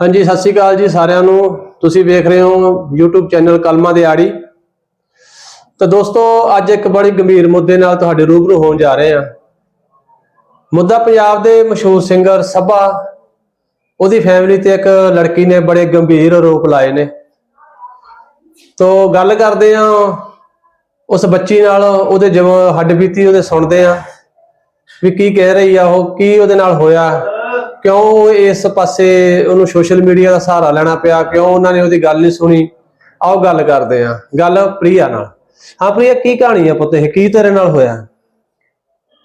ਹਾਂਜੀ, ਸਤਿ ਸ਼੍ਰੀ ਅਕਾਲ ਜੀ ਸਾਰਿਆਂ ਨੂੰ। ਤੁਸੀਂ ਵੇਖ ਰਹੇ ਹੋ YouTube ਚੈਨਲ ਕਲਮਾ ਦੇ ਆੜੀ। ਤਾਂ ਦੋਸਤੋ, ਅੱਜ ਇੱਕ ਬੜੀ ਗੰਭੀਰ ਮੁੱਦੇ ਨਾਲ ਤੁਹਾਡੇ ਰੂਬਰੂ ਹੋਣ ਜਾ ਰਹੇ ਹਾਂ। ਮੁੱਦਾ ਪੰਜਾਬ ਦੇ ਮਸ਼ਹੂਰ ਸਿੰਗਰ ਸਭਾ, ਉਹਦੀ ਫੈਮਿਲੀ ਤੇ ਇੱਕ ਲੜਕੀ ਨੇ ਬੜੇ ਗੰਭੀਰ ਆਰੋਪ ਲਾਏ ਨੇ। ਤੋਂ ਗੱਲ ਕਰਦੇ ਹਾਂ ਉਸ ਬੱਚੀ ਨਾਲ, ਉਹਦੇ ਜਿਵੇਂ ਹੱਡਬੀਤੀ ਉਹਦੇ ਸੁਣਦੇ ਹਾਂ ਵੀ ਕੀ ਕਹਿ ਰਹੀ ਆ ਉਹ, ਕੀ ਉਹਦੇ ਨਾਲ ਹੋਇਆ? ਕਿਉਂ ਇਸ ਪਾਸੇ ਉਹਨੂੰ ਸੋਸ਼ਲ ਮੀਡੀਆ ਦਾ ਸਹਾਰਾ ਲੈਣਾ ਪਿਆ? ਕਿਉਂ ਉਹਨਾਂ ਨੇ ਉਹਦੀ ਗੱਲ ਨਹੀਂ ਸੁਣੀ? ਆਓ ਗੱਲ ਕਰਦੇ ਆ ਗੱਲ ਪ੍ਰਿਆ ਨਾਲ। ਹਾਂ ਪ੍ਰਿਆ ਕੀ ਕਹਾਣੀ ਆ ਪੁੱਤ ਇਹ? ਕੀ ਤੇਰੇ ਨਾਲ ਹੋਇਆ?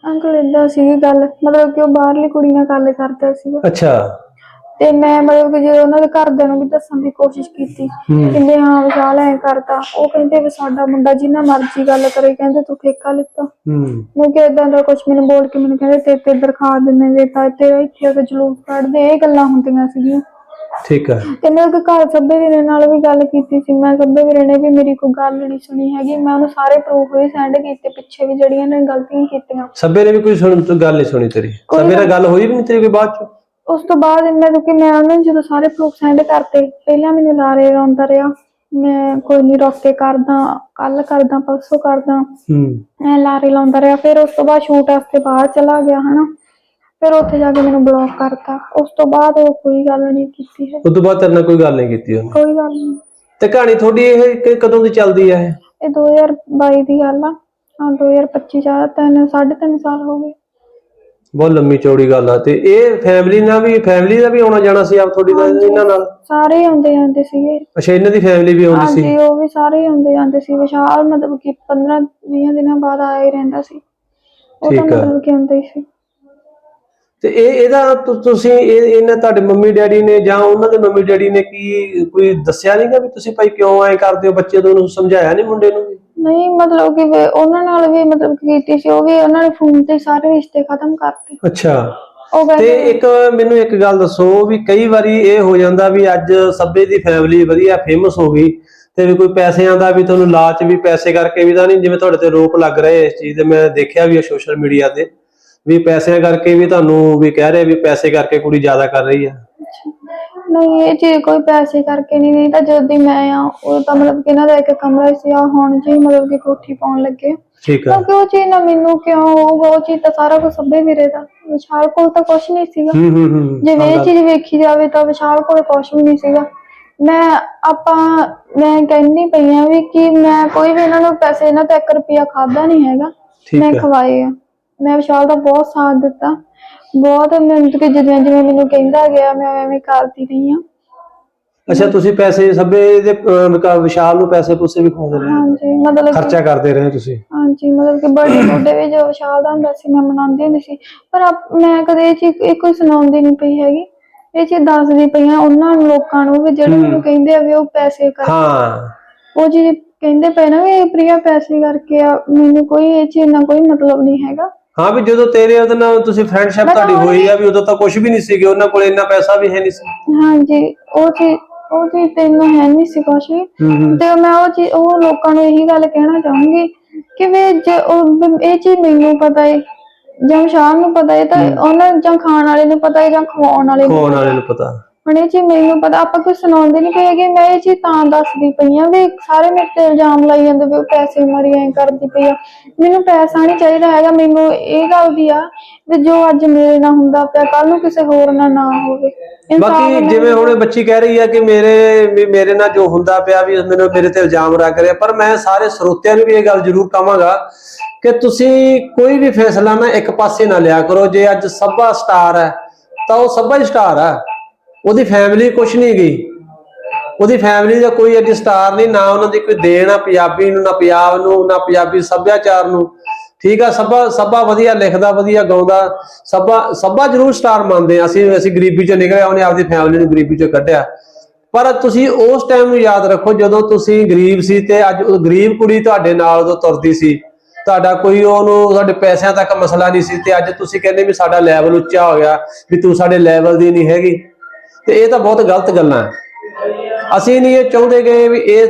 ਅੰਕਲ ਏਦਾਂ ਸੀਗੀ ਗੱਲ। ਮਤਲਬ ਕਿ ਉਹ ਬਾਹਰਲੀ ਕੁੜੀ ਨਾਲ ਗੱਲ ਕਰਦਾ ਸੀਗਾ। ਅੱਛਾ। ਤੇ ਮੈਂ ਮਤਲਬ ਕਿ ਜਦੋਂ ਉਹਨਾਂ ਦੇ ਘਰਦਿਆਂ ਨੂੰ ਵੀ ਦੱਸਣ ਦੀ ਕੋਸ਼ਿਸ਼ ਕੀਤੀ ਹੂੰ। ਕਹਿੰਦੇ ਹਾਂ ਵਿਸ਼ਾਲ ਐ ਕਰਦਾ ਉਹ ਕਹਿੰਦੇ ਵੀ ਸਾਡਾ ਮੁੰਡਾ ਜਿੰਨਾ ਮਰਜ਼ੀ ਗੱਲ ਕਰੇ ਕਹਿੰਦੇ ਤੂੰ ਠੇਕਾ ਲਿੱਤਾ। ਹੂੰ। ਮੈਂ ਕਿ ਇਦਾਂ ਦਾ ਕੁਝ ਮੈਨੂੰ ਬੋਲ ਕੇ ਮੈਨੂੰ ਕਹਿੰਦੇ ਤੇ ਤੇ ਦਰਖਾਸਤ ਦਿੰਦੇ ਦੇ ਤਾਂ ਤੇ ਇੱਥੇ ਉਹ ਜਲੂਸ ਕੱਢਦੇ ਇਹ ਗੱਲਾਂ ਹੁੰਦੀਆਂ ਸੀਗੀਆਂ। ਠੀਕ ਆ। ਤੇ ਮੈਂ ਉਹਦੇ ਘਰ ਸੱਬੇ ਵੀਰੇ ਨਾਲ ਵੀ ਗੱਲ ਕੀਤੀ ਸੀ ਮੈਂ ਸੱਬੇ ਵੀਰੇ ਨੇ ਵੀ ਮੇਰੀ ਕੋਈ ਗੱਲ ਨਹੀਂ ਸੁਣੀ ਹੈਗੀ ਮੈਂ ਉਹਨੂੰ ਸਾਰੇ ਪ੍ਰੂਫ ਵੀ ਸੈਂਡ ਕੀਤੇ ਪਿੱਛੇ ਵੀ ਜਿਹੜੀਆਂ ਨੇ ਗਲਤੀਆਂ ਕੀਤੀਆਂ। ਸੱਬੇ ਨੇ ਵੀ ਕੋਈ ਸੁਣ ਗੱਲ ਨਹੀਂ ਸੁਣੀ ਤੇਰੀ। ਸੱਬੇ ਨਾਲ ਗੱਲ ਹੋਈ ਵੀ ਨਹੀਂ ਤੇਰੀ ਕੋਈ ਬਾਅਦ ਚ? ਉਸ ਤੋਂ ਬਾਅਦ ਮੈਂ ਕਿਉਂਕਿ ਮੈਂ ਉਹਨੂੰ ਜਦੋਂ ਸਾਰੇ ਪ੍ਰੂਫ ਸੈਂਡ ਕਰਤੇ ਪਹਿਲਾਂ ਮੈਨੂੰ ਲਾਰੇ ਲਾਉਂਦਾ ਰਿਹਾ ਮੈਂ ਕੋਈ ਨਹੀਂ ਰੋਕ ਕੇ ਕਰਦਾ ਕੱਲ ਕਰਦਾ ਪਰਸੋਂ ਕਰਦਾ। ਹੂੰ। ਐ ਲਾਰੇ ਲਾਉਂਦਾ ਰਿਹਾ ਫਿਰ ਉਸ ਤੋਂ ਬਾਅਦ ਸ਼ੂਟ ਵਾਸਤੇ ਬਾਹਰ ਚਲਾ ਗਿਆ ਹਨਾ। ਫਿਰ ਉੱਥੇ ਜਾ ਕੇ ਮੈਨੂੰ ਬਲੌਕ ਕਰਤਾ। ਉਸ ਤੋਂ ਬਾਅਦ ਉਹ ਕੋਈ ਗੱਲ ਨਹੀਂ ਕੀਤੀ ਹੈ। ਉਸ ਤੋਂ ਬਾਅਦ ਤੇਰੇ ਨਾਲ ਕੋਈ ਗੱਲ ਨਹੀਂ ਕੀਤੀ ਉਹਨੇ। ਕੋਈ ਗੱਲ ਨਹੀਂ ਤੇ ਕਹਾਣੀ ਤੁਹਾਡੀ ਇਹ ਕਿ- ਕਦੋਂ ਦੀ ਚੱਲਦੀ ਆ ਇਹ? ਇਹ 2022 ਦੀ ਗੱਲ ਆ। ਹਾਂ 2025 ਜਾ ਤਿੰਨ ਸਾਢੇ ਤਿੰਨ ਸਾਲ ਹੋ ਗਏ। ਬਹੁਤ ਲੰਮੀ ਚੌੜੀ ਗੱਲ ਆ ਤੇ ਇਹ ਫੈਮਿਲੀ ਨਾਲ ਵੀ ਫੈਮਿਲੀ ਦਾ ਵੀ ਆਉਣਾ ਜਾਣਾ ਸੀ ਆਪ ਤੁਹਾਡੀ ਦਾ ਇਹਨਾਂ ਨਾਲ? ਸਾਰੇ ਆਉਂਦੇ ਜਾਂਦੇ ਸੀਗੇ। ਅੱਛਾ ਇਹਨਾਂ ਦੀ ਫੈਮਿਲੀ ਵੀ ਆਉਂਦੀ ਸੀ? ਹਾਂਜੀ ਉਹ ਵੀ ਸਾਰੇ ਆਉਂਦੇ ਜਾਂਦੇ ਸੀ। ਵਿਸ਼ਾਲ ਮਤਲਬ ਕਿ 15 20 ਦਿਨਾਂ ਬਾਅਦ ਆਇਆ ਹੀ ਰਹਿੰਦਾ ਸੀ। ਉਹ ਤਾਂ ਠੀਕ ਆ। ਮਤਲਬ ਕਿ ਆਉਂਦਾ ਹੀ ਸੀ। ਤੇ ਇਹ ਇਹਦਾ ਤੁ- ਤੁਸੀਂ ਇਹ ਇਹਨਾਂ ਤੁਹਾਡੇ ਮੰਮੀ ਡੈਡੀ ਨੇ ਜਾਂ ਉਹਨਾਂ ਦੇ ਮੰਮੀ ਡੈਡੀ ਨੇ ਕੀ ਕੋਈ ਦੱਸਿਆ ਨਹੀਂਗਾ ਵੀ ਤੁਸੀਂ ਭਾਈ ਕਿਉਂ ਐ ਕਰਦੇ ਹੋ? ਬੱਚੇ ਤੋਂ ਉਹਨੂੰ ਸਮਝਾਇਆ ਨਹੀਂ ਮੁੰਡੇ ਨੂੰ ਵੀ? ਨਹੀਂ ਮਤਲਬ ਕਿ ਵੀ ਉਹਨਾਂ ਨਾਲ ਵੀ ਮਤਲਬ ਕਿ ਕੀਤੀ ਸੀ ਉਹ ਵੀ ਉਹਨਾਂ ਨੇ ਫੋਨ ਤੇ ਸਾਰੇ ਰਿਸ਼ਤੇ ਖਤਮ ਕਰਤੇ। ਅੱਛਾ। ਉਹ ਤੇ ਕਹਿੰਦੇ ਇੱਕ ਮੈਨੂੰ ਇੱਕ ਗੱਲ ਦੱਸੋ ਵੀ ਕਈ ਵਾਰੀ ਇਹ ਹੋ ਜਾਂਦਾ ਵੀ ਅੱਜ ਸੱਬੇ ਦੀ ਫੈਮਿਲੀ ਵਧੀਆ ਫੇਮਸ ਹੋ ਗਈ ਤੇ ਵੀ ਕੋਈ ਪੈਸਿਆਂ ਦਾ ਵੀ ਤੁਹਾਨੂੰ ਲਾਲਚ ਵੀ ਪੈਸੇ ਕਰਕੇ ਵੀ ਤਾਂ ਨਹੀਂ ਜਿਵੇਂ ਤੁਹਾਡੇ ਤੇ ਰੋਪ ਲੱਗ ਰਹੇ ਇਸ ਚੀਜ਼ ਦੇ ਮੈਂ ਦੇਖਿਆ ਵੀ ਸੋਸ਼ਲ ਮੀਡੀਆ ਤੇ ਵੀ ਪੈਸਿਆਂ ਕਰਕੇ ਵੀ ਤੁਹਾਨੂੰ ਵੀ ਕਹਿ ਰਹੇ ਵੀ ਪੈਸੇ ਕਰਕੇ ਕੁੜੀ ਜ਼ਿਆਦਾ ਕਰ ਰਹੀ ਆ। ਨਹੀਂ ਇਹ ਚੀਜ਼ ਕੋਈ ਪੈਸੇ ਕਰਕੇ ਨਹੀਂ ਨਹੀਂ ਤਾਂ ਜਦੋਂ ਦੀ ਮੈਂ ਆ ਉਹ ਤਾਂ ਮਤਲਬ ਕਿ ਇਹਨਾਂ ਦਾ ਇੱਕ ਕਮਰਾ ਸੀ ਆ ਹੁਣ ਜੀ ਮਤਲਬ ਕਿ ਕੋਠੀ ਪਾਉਣ ਲੱਗੇ। ਠੀਕ ਆ। ਕਿਉਂਕਿ ਉਹ ਚੀਜ਼ ਨਾ ਮੈਨੂੰ ਕਿਉਂ ਹੋਊਗਾ ਉਹ ਚੀਜ਼ ਤਾਂ ਸਾਰਾ ਕੁਝ ਸੱਬੇ ਵੀਰੇ ਦਾ ਵਿਸ਼ਾਲ ਕੋਲ ਤਾਂ ਕੁਝ ਨਹੀਂ ਸੀਗਾ। ਹੂੰ ਹੂੰ ਹੂੰ ਜਿਵੇਂ ਇਹ ਚੀਜ਼ ਵੇਖੀ ਜਾਵੇ ਤਾਂ ਵਿਸ਼ਾਲ ਕੋਲ ਕੁਝ ਵੀ ਨਹੀਂ ਸੀਗਾ। ਮੈਂ ਆਪਾਂ ਮੈਂ ਕਹਿੰਦੀ ਪਈ ਆ ਵੀ ਕਿ ਮੈਂ ਕੋਈ ਵੀ ਇਹਨਾਂ ਨੂੰ ਪੈਸੇ ਇਹਨਾਂ ਤੋਂ 1 ਰੁਪਿਆ ਖਾਦਾ ਨਹੀਂ ਹੈਗਾ। ਠੀਕ ਮੈਂ ਖਵਾਏ ਆ। ਮੈਂ ਵਿਸ਼ਾਲ ਦਾ ਬਹੁਤ ਸਾਥ ਦਿੱਤਾ। ਬਹੁਤ ਮਿਹਨਤ ਕਿ ਜਿਵੇਂ ਜਿਵੇਂ ਮੈਨੂੰ ਕਹਿੰਦਾ ਗਿਆ ਮੈਂ ਐਵੇਂ ਕਰਦੀ ਰਹੀ ਆ ਅੱਛਾ ਤੁਸੀਂ ਪੈਸੇ ਸਭੇ ਦੇ ਅਹ, ਵਿਕਾ- ਵਿਸ਼ਾਲ ਨੂੰ ਪੈਸੇ ਪੂਸੇ ਵੀ ਖਵਾਉਂਦੇ ਰਹੇ ਹਾਂਜੀ ਮਤਲਬ ਕਿ ਖਰਚਾ ਕਰਦੇ ਰਹੇ ਤੁਸੀਂ? ਹਾਂਜੀ ਮਤਲਬ ਕਿ ਬਰਥਡੇ ਬਰਥਡੇ ਵੀ ਜੋ ਵਿਸ਼ਾਲ ਦਾ ਹੁੰਦਾ ਸੀ ਮੈਂ ਮਨਾਉਂਦੀ ਹੁੰਦੀ ਸੀ। ਪਰ ਆਪ- ਮੈਂ ਕਦੇ ਇਹ ਚੀਜ਼ ਇਹ ਕੋਈ ਸੁਣਾਉਂਦੀ ਨਹੀਂ ਪਈ ਹੈਗੀ। ਇਹ ਚੀਜ਼ ਦੱਸਦੀ ਪਈ ਆ ਉਹਨਾਂ ਲੋਕਾਂ ਨੂੰ ਵੀ ਜਿਹੜੇ ਮੈਨੂੰ ਕਹਿੰਦੇ ਆ ਵੀ ਉਹ ਪੈਸੇ ਕਰ ਹਾਂ। ਉਹ ਜੀ ਕਹਿੰਦੇ ਪਏ ਨਾ ਵੀ ਇਹ ਪ੍ਰਿਆ ਪੈਸੇ ਕਰਕੇ ਆ ਮੈਨੂੰ ਕੋਈ ਇਹ ਚੀਜ਼ ਨਾਲ ਕੋਈ ਮਤਲਬ ਨਹੀਂ ਹੈਗਾ। ਹਾਂ ਵੀ ਜਦੋਂ ਤੇਰੇ ਉਹਦੇ ਨਾਲ ਤੁਸੀਂ ਫਰੈਂਡਸ਼ਿਪ ਤੁਹਾਡੀ ਹੋਈ ਆ ਵੀ ਉਦੋਂ ਤਾਂ ਕੁਝ ਵੀ ਨਹੀਂ ਸੀਗੇ ਉਹਨਾਂ ਕੋਲ ਇੰਨਾ ਪੈਸਾ ਵੀ ਹੈ ਨਹੀਂ ਸੀ। ਹਾਂਜੀ ਉਹ ਚੀਜ਼ ਉਹ ਚੀਜ਼ ਤੈਨੂੰ ਹੈ ਨਹੀਂ ਸੀ ਕੁਛ ਵੀ। ਤੇ ਮੈਂ ਉਹ ਚੀਜ਼ ਉਹ ਲੋਕਾਂ ਨੂੰ ਇਹੀ ਗੱਲ ਕਹਿਣਾ ਚਾਹੂੰਗੀ ਕਿ ਵੀ ਜੇ ਉਹ ਇਹ ਚੀਜ਼ ਮੈਨੂੰ ਪਤਾ ਹੈ ਜਾਂ ਸ਼ਾਮ ਨੂੰ ਪਤਾ ਹੈ ਤਾਂ ਉਹਨਾਂ ਜਾਂ ਖਾਣ ਵਾਲੇ ਨੂੰ ਪਤਾ ਹੈ ਜਾਂ ਖਵਾਉਣ ਵਾਲੇ ਨੂੰ ਕੋਣ ਵਾਲੇ ਨੂੰ ਪਤਾ। ਹੁਣ ਇਹ ਚੀਜ਼ ਮੈਨੂੰ ਪਤਾ ਆਪਾਂ ਕੁਝ ਸੁਣਾਉਂਦੇ ਨਹੀਂ ਪਏ ਹੈਗੇ ਮੈਂ ਇਹ ਚੀਜ਼ ਤਾਂ ਦੱਸਦੀ ਪਈ ਆ ਵੀ ਸਾਰੇ ਮੇਰੇ ਤੇ ਇਲਜ਼ਾਮ ਲਾਈ ਜਾਂਦੇ ਵੀ ਉਹ ਪੈਸੇ ਮਾਰੀ ਐਂ ਕਰਦੀ ਪਈ ਆ। ਮੈਨੂੰ ਪੈਸਾ ਨਹੀਂ ਚਾਹੀਦਾ ਹੈਗਾ ਮੈਨੂੰ ਇਹ ਗੱਲ ਦੀ ਆ ਵੀ ਜੋ ਅੱਜ ਮੇਰੇ ਨਾਲ ਹੁੰਦਾ ਪਿਆ ਕੱਲ ਨੂੰ ਕਿਸੇ ਹੋਰ ਨਾਲ ਨਾ ਹੋਵੇ। ਬਾਕੀ ਜਿਵੇਂ ਹੁਣ ਇਹ ਬੱਚੀ ਕਹਿ ਰਹੀ ਆ ਕਿ ਮੇਰੇ ਵੀ ਮੇਰੇ ਨਾਲ ਜੋ ਹੁੰਦਾ ਪਿਆ ਵੀ ਮੈਨੂੰ ਮੇਰੇ ਤੇ ਇਲਜ਼ਾਮ ਲੱਗ ਰਿਹਾ ਪਰ ਮੈਂ ਸਾਰੇ ਸਰੋਤਿਆਂ ਨੂੰ ਵੀ ਇਹ ਗੱਲ ਜ਼ਰੂਰ ਕਹਾਂਗਾ ਕਿ ਤੁਸੀਂ ਕੋਈ ਵੀ ਫੈਸਲਾ ਨਾ ਇੱਕ ਪਾਸੇ ਨਾ ਲਿਆ ਕਰੋ। ਜੇ ਅੱਜ ਸੱਭਾ ਸਟਾਰ ਹੈ ਤਾਂ ਉਹ ਸੱਭਾ ਹੀ ਸਟਾਰ ਹੈ। ਉਹਦੀ ਫੈਮਿਲੀ ਕੁਛ ਨਹੀਂ ਗਈ ਉਹਦੀ ਫੈਮਿਲੀ ਦਾ ਕੋਈ ਅੱਜ ਸਟਾਰ ਨਹੀਂ ਨਾ ਉਹਨਾਂ ਦੀ ਕੋਈ ਦੇਣ ਆ ਪੰਜਾਬੀ ਨੂੰ, ਨਾ ਪੰਜਾਬ ਨੂੰ, ਨਾ ਪੰਜਾਬੀ ਸੱਭਿਆਚਾਰ ਨੂੰ। ਠੀਕ ਆ, ਸਭਾ ਸਭਾ ਵਧੀਆ ਲਿਖਦਾ, ਵਧੀਆ ਗਾਉਂਦਾ, ਸਭਾ ਸਭਾ ਜ਼ਰੂਰ ਸਟਾਰ ਮੰਨਦੇ ਆ। ਅਸੀਂ ਅਸੀਂ ਗਰੀਬੀ ਚੋਂ ਨਿਕਲਿਆ, ਉਹਨੇ ਆਪਦੀ ਫੈਮਿਲੀ ਨੂੰ ਗਰੀਬੀ ਚੋਂ ਕੱਢਿਆ। ਪਰ ਤੁਸੀਂ ਉਸ ਟਾਈਮ ਨੂੰ ਯਾਦ ਰੱਖੋ, ਜਦੋਂ ਤੁਸੀਂ ਗਰੀਬ ਸੀ ਤੇ ਅੱਜ ਉਹ ਗਰੀਬ ਕੁੜੀ ਤੁਹਾਡੇ ਨਾਲ ਉਦੋਂ ਤੁਰਦੀ ਸੀ। ਤੁਹਾਡਾ ਕੋਈ ਉਹਨੂੰ, ਤੁਹਾਡੇ ਪੈਸਿਆਂ ਤੱਕ ਮਸਲਾ ਨਹੀਂ ਸੀ ਤੇ ਅੱਜ ਤੁਸੀਂ ਕਹਿੰਦੇ ਵੀ ਸਾਡਾ ਲੈਵਲ ਉੱਚਾ ਹੋ ਗਿਆ, ਵੀ ਤੂੰ ਸਾਡੇ ਲੈਵਲ ਦੀ ਨਹੀਂ ਹੈਗੀ। ਤੇ ਇਹ ਤਾਂ ਬਹੁਤ ਗਲਤ ਗੱਲਾਂ ਹੈ। ਅਸੀਂ ਨਹੀਂ ਇਹ ਚਾਹੁੰਦੇ ਗਏ ਵੀ ਇਹ